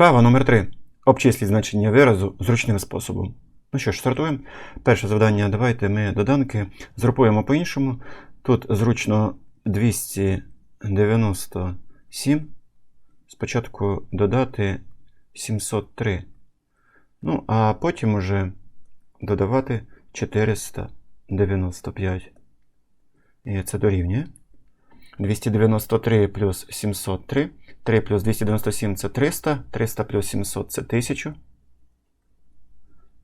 Вправа номер 3. Обчисліть значення виразу зручним способом. Ну що ж, стартуємо. Перше завдання. Давайте ми доданки згрупуємо по-іншому. Тут зручно 297. Спочатку додати 703. Ну, а потім уже додавати 495. І це дорівнює. 293 плюс 703. 3 плюс 297 це 300. 300 плюс 700 це 1000.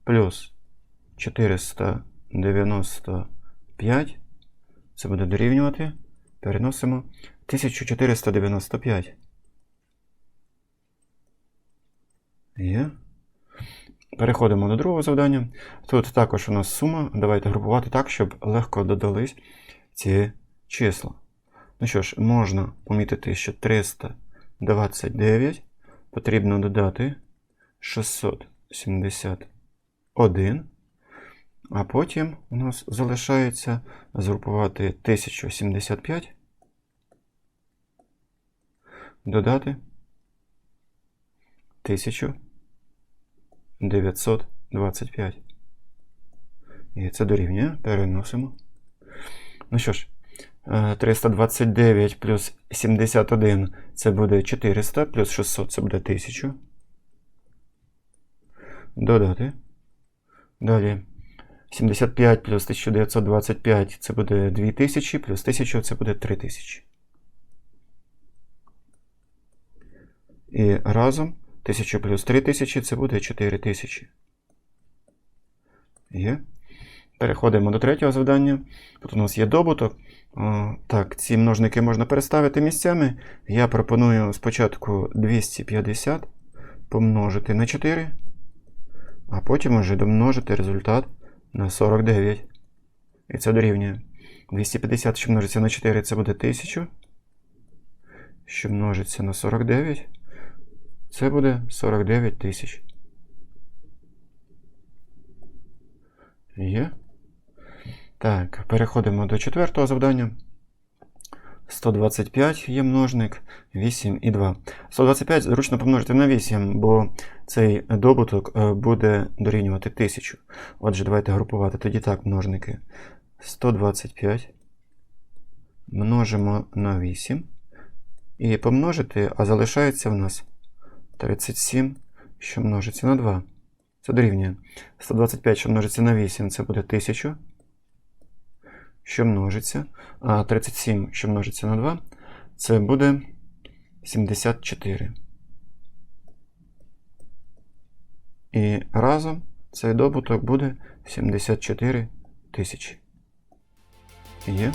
Плюс 495. Це буде дорівнювати. Переносимо 1495. Є. Переходимо до другого завдання. Тут також у нас сума. Давайте групувати так, щоб легко додались ці числа. Ну що ж, можна помітити, що 329 потрібно додати 671. А потім у нас залишається згрупувати 1075. Додати 1925. І це дорівнює. Переносимо. Ну що ж, 329 плюс 71 це буде 400, плюс 600 це буде 1000. Додати. Далі. 75 плюс 1925 це буде 2000, плюс 1000 це буде 3000. І разом 1000 плюс 3000 це буде 4000. Є. Переходимо до третього завдання. Тут у нас є добуток. Так, ці множники можна переставити місцями. Я пропоную спочатку 250 помножити на 4, а потім уже домножити результат на 49. І це дорівнює. 250, що множиться на 4, це буде 1000. Що множиться на 49, це буде 49 тисяч. Є. Так, переходимо до четвертого завдання. 125 є множник, 8 і 2. 125 зручно помножити на 8, бо цей добуток е, буде дорівнювати 1000. Отже, давайте групувати тоді так множники. 125 множимо на 8. І помножити, а залишається в нас 37, що множиться на 2. Це дорівнює. 125, що множиться на 8, це буде 1000 що множиться, а 37, що множиться на 2, це буде 74. І разом цей добуток буде 74 тисячі. Є.